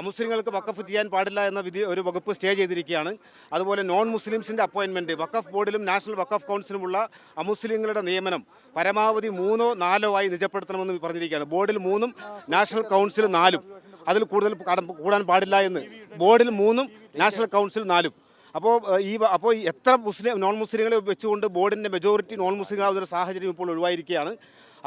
അമുസ്ലിങ്ങൾക്ക് വക്കഫ് ചെയ്യാൻ പാടില്ല എന്ന വിധി ഒരു വകുപ്പ് സ്റ്റേ ചെയ്തിരിക്കുകയാണ്. അതുപോലെ നോൺ മുസ്ലിംസിന്റെ അപ്പോയിൻമെന്റ് വക്കഫ് ബോർഡിലും നാഷണൽ വക്കഫ് കൗൺസിലുമുള്ള അമുസ്ലിങ്ങളുടെ നിയമനം പരമാവധി മൂന്നോ നാലോ ആയി നിജപ്പെടുത്തണമെന്ന് പറഞ്ഞിരിക്കുകയാണ്. ബോർഡിൽ മൂന്നും നാഷണൽ കൗൺസിൽ നാലും. അതിൽ കൂടുതൽ കൂടാൻ പാടില്ല എന്ന്. ബോർഡിൽ മൂന്നും നാഷണൽ കൗൺസിൽ നാലും. അപ്പോൾ ഈ അപ്പോൾ എത്ര മുസ്ലിം നോൺ മുസ്ലിങ്ങളെ വെച്ചുകൊണ്ട് ബോർഡിന്റെ മെജോറിറ്റി നോൺ മുസ്ലിങ്ങളാവുന്ന ഒരു സാഹചര്യം ഇപ്പോൾ ഒഴിവായിരിക്കുകയാണ്.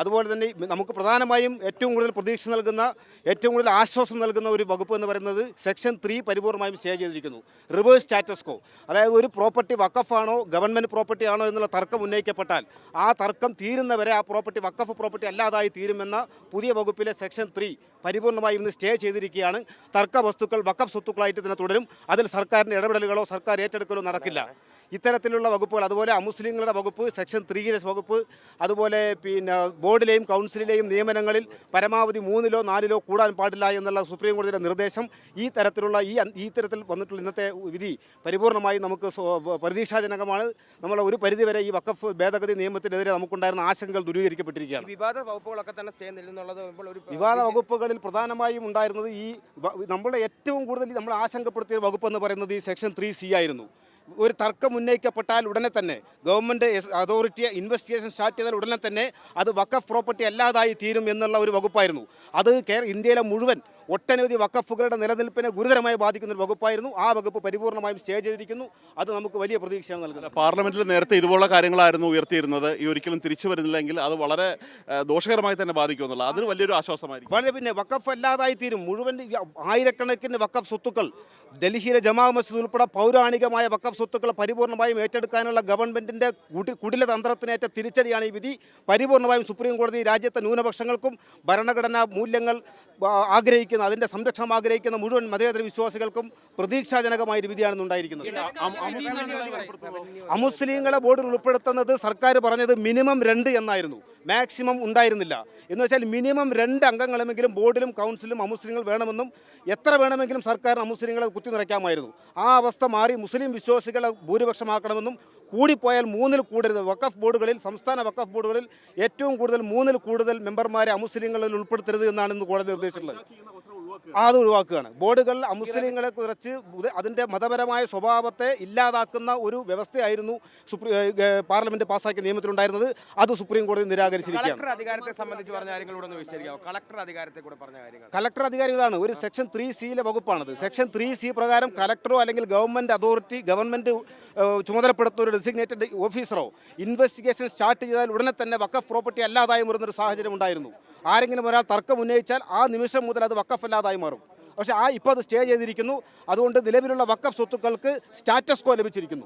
അതുപോലെ തന്നെ നമുക്ക് പ്രധാനമായും ഏറ്റവും കൂടുതൽ പ്രതീക്ഷ നൽകുന്ന ഏറ്റവും കൂടുതൽ ആശ്വാസം നൽകുന്ന ഒരു വകുപ്പ് എന്ന് പറയുന്നത് സെക്ഷൻ ത്രീ പരിപൂർണമായും സ്റ്റേ ചെയ്തിരിക്കുന്നു. Reverse status quo. അതായത് ഒരു പ്രോപ്പർട്ടി വക്കഫാണോ ഗവൺമെന്റ് പ്രോപ്പർട്ടി ആണോ എന്നുള്ള തർക്കം ഉന്നയിക്കപ്പെട്ടാൽ ആ തർക്കം തീരുന്നവരെ ആ പ്രോപ്പർട്ടി വക്കഫ് പ്രോപ്പർട്ടി അല്ലാതായി തീരുമെന്ന പുതിയ വകുപ്പിലെ സെക്ഷൻ ത്രീ പരിപൂർണമായും ഇന്ന് സ്റ്റേ ചെയ്തിരിക്കുകയാണ്. തർക്ക വസ്തുക്കൾ വക്കഫ് സ്വത്തുക്കളായിട്ട് തന്നെ തുടരും. അതിൽ സർക്കാരിന്റെ ഇടപെടലുകളോ സർക്കാർ ഏറ്റെടുക്കലോ നടക്കില്ല. ഇത്തരത്തിലുള്ള വകുപ്പുകൾ അതുപോലെ അമുസ്ലിങ്ങളുടെ വകുപ്പ് സെക്ഷൻ ത്രീയിലെ വകുപ്പ് അതുപോലെ പിന്നെ ബോർഡിലെയും കൗൺസിലിലെയും നിയമനങ്ങളിൽ പരമാവധി മൂന്നിലോ നാലിലോ കൂടാൻ പാടില്ല എന്നുള്ള സുപ്രീം കോടതിയുടെ നിർദ്ദേശം ഈ തരത്തിലുള്ള ഈ ഈ തരത്തിൽ വന്നിട്ടുള്ള ഇന്നത്തെ വിധി പരിപൂർണമായി നമുക്ക് പ്രതീക്ഷാജനകമാണ്. നമ്മൾ ഒരു പരിധിവരെ ഈ വക്കഫ് ഭേദഗതി നിയമത്തിനെതിരെ നമുക്കുണ്ടായിരുന്ന ആശങ്കകൾ ദൂരീകരിക്കപ്പെട്ടിരിക്കുകയാണ് വിവാദ വകുപ്പുകളൊക്കെ തന്നെ സ്റ്റേ നിൽക്കുന്നുള്ളത് വിവാദ വകുപ്പുകളിൽ പ്രധാനമായും ഉണ്ടായിരുന്നത് ഈ നമ്മളെ ഏറ്റവും കൂടുതൽ നമ്മൾ ആശങ്കപ്പെടുത്തിയ വകുപ്പ് എന്ന് പറയുന്നത് ഈ സെക്ഷൻ ത്രീ സി ആയിരുന്നു. ഒരു തർക്കം ഉന്നയിക്കപ്പെട്ടാൽ ഉടനെ തന്നെ ഗവൺമെന്റ് അതോറിറ്റി ഇൻവെസ്റ്റിഗേഷൻ സ്റ്റാർട്ട് ചെയ്താൽ ഉടനെ തന്നെ അത് വക്കഫ് പ്രോപ്പർട്ടി അല്ലാതായി തീരും എന്നുള്ള ഒരു വകുപ്പായിരുന്നു. അത് കേര ഇന്ത്യയിലെ മുഴുവൻ ഒട്ടനവധി വക്കഫുകളുടെ നിലനിൽപ്പിനെ ഗുരുതരമായി ബാധിക്കുന്ന ഒരു വകുപ്പായിരുന്നു. ആ വകുപ്പ് പരിപൂർണമായും സ്റ്റേ ചെയ്തിരിക്കുന്നു. അത് നമുക്ക് വലിയ പ്രതീക്ഷയാണ് നൽകുന്നത്. പാർലമെന്റിൽ നേരത്തെ ഇതുപോലുള്ള കാര്യങ്ങളായിരുന്നു ഉയർത്തിയിരുന്നത്. ഈ ഒരിക്കലും തിരിച്ചു വരുന്നില്ലെങ്കിൽ അത് വളരെ ദോഷകരമായി തന്നെ ബാധിക്കുമെന്നുള്ള. അതിന് വലിയൊരു ആശ്വാസമായിരിക്കും. വളരെ പിന്നെ വക്കഫ് അല്ലാതായി തീരും. മുഴുവൻ ആയിരക്കണക്കിന് വക്കഫ് സ്വത്തുക്കൾ ഡൽഹിയിലെ ജമാ മസ്ജിദ് ഉൾപ്പെടെ പൗരാണികമായ വക്കഫ് സ്വത്തുക്കൾ പരിപൂർണമായും ഏറ്റെടുക്കാനുള്ള ഗവൺമെന്റിന്റെ കുടി കുടില തന്ത്രത്തിനേറ്റ തിരിച്ചടിയാണ് ഈ വിധി. പരിപൂർണമായും സുപ്രീം കോടതി രാജ്യത്തെ ന്യൂനപക്ഷങ്ങൾക്കും ഭരണഘടനാ മൂല്യങ്ങൾ ആഗ്രഹിക്കുന്ന അതിന്റെ സംരക്ഷണം ആഗ്രഹിക്കുന്ന മുഴുവൻ മതേതര വിശ്വാസികൾക്കും പ്രതീക്ഷാജനകമായ ഒരു വിധിയാണ് ഉണ്ടായിരിക്കുന്നത്. അമുസ്ലിങ്ങളെ ബോർഡിൽ ഉൾപ്പെടുത്തുന്നത് സർക്കാർ പറഞ്ഞത് മിനിമം രണ്ട് എന്നായിരുന്നു. മാക്സിമം ഉണ്ടായിരുന്നില്ല. എന്ന് വെച്ചാൽ മിനിമം രണ്ട് അംഗങ്ങളെങ്കിലും ബോർഡിലും കൗൺസിലും അമുസ്ലിങ്ങൾ വേണമെന്നും എത്ര വേണമെങ്കിലും സർക്കാർ അമുസ്ലിങ്ങളെ കുത്തി നിറയ്ക്കാമായിരുന്നു ആ അവസ്ഥ മാറി മുസ്ലിം വിശ്വാസികളെ ഭൂരിപക്ഷമാക്കണമെന്നും കൂടിപ്പോയാൽ മൂന്നിൽ കൂടരുത്. വക്കഫ് ബോർഡുകളിൽ സംസ്ഥാന വക്കഫ് ബോർഡുകളിൽ ഏറ്റവും കൂടുതൽ മൂന്നിൽ കൂടുതൽ മെമ്പർമാരെ അമുസ്ലിങ്ങളിൽ ഉൾപ്പെടുത്തരുത് എന്നാണ് ഇന്ന് കോടതി നിർദ്ദേശിച്ചിട്ടുള്ളത്. അത് ഒഴിവാക്കുകയാണ് ബോർഡുകൾ അമുസ്ലിങ്ങളെ കുറച്ച് അതിന്റെ മതപരമായ സ്വഭാവത്തെ ഇല്ലാതാക്കുന്ന ഒരു വ്യവസ്ഥയായിരുന്നു സുപ്രീം പാർലമെന്റ് പാസ്സാക്കിയ നിയമത്തിലുണ്ടായിരുന്നത്. അത് സുപ്രീം കോടതി നിരാകരിച്ചിരിക്കുകയാണ്. കളക്ടർ അധികാരത്തെ സംബന്ധിച്ച് പറഞ്ഞ കാര്യങ്ങളൂടെ ഒന്ന് കളക്ടർ അധികാരത്തെ കൂടെ പറഞ്ഞ കാര്യങ്ങൾ. കലക്ടർ അധികാരം ഇതാണ് ഒരു സെക്ഷൻ ത്രീ സിയിലെ വകുപ്പാണത്. സെക്ഷൻ ത്രീ സി പ്രകാരം കളക്ടറോ അല്ലെങ്കിൽ ഗവൺമെന്റ് അതോറിറ്റി ഗവൺമെന്റ് ചുമതലപ്പെടുത്തുന്ന ഒരു ഡെസിഗ്നേറ്റഡ് ഓഫീസറോ ഇൻവെസ്റ്റിഗേഷൻ സ്റ്റാർട്ട് ചെയ്താൽ ഉടനെ തന്നെ വക്കഫ് പ്രോപ്പർട്ടി അല്ലാതായി മാറുന്ന ഒരു സാഹചര്യം ഉണ്ടായിരുന്നു. ആരെങ്കിലും ഒരാൾ തർക്കം ഉന്നയിച്ചാൽ ആ നിമിഷം മുതൽ അത് വക്കഫ് അല്ലാതായി മാറും. പക്ഷേ ആ ഇപ്പോൾ അത് സ്റ്റേ ചെയ്തിരിക്കുന്നു. അതുകൊണ്ട് നിലവിലുള്ള വക്കഫ് സ്വത്തുക്കൾക്ക് സ്റ്റാറ്റസ് കോ ലഭിച്ചിരിക്കുന്നു.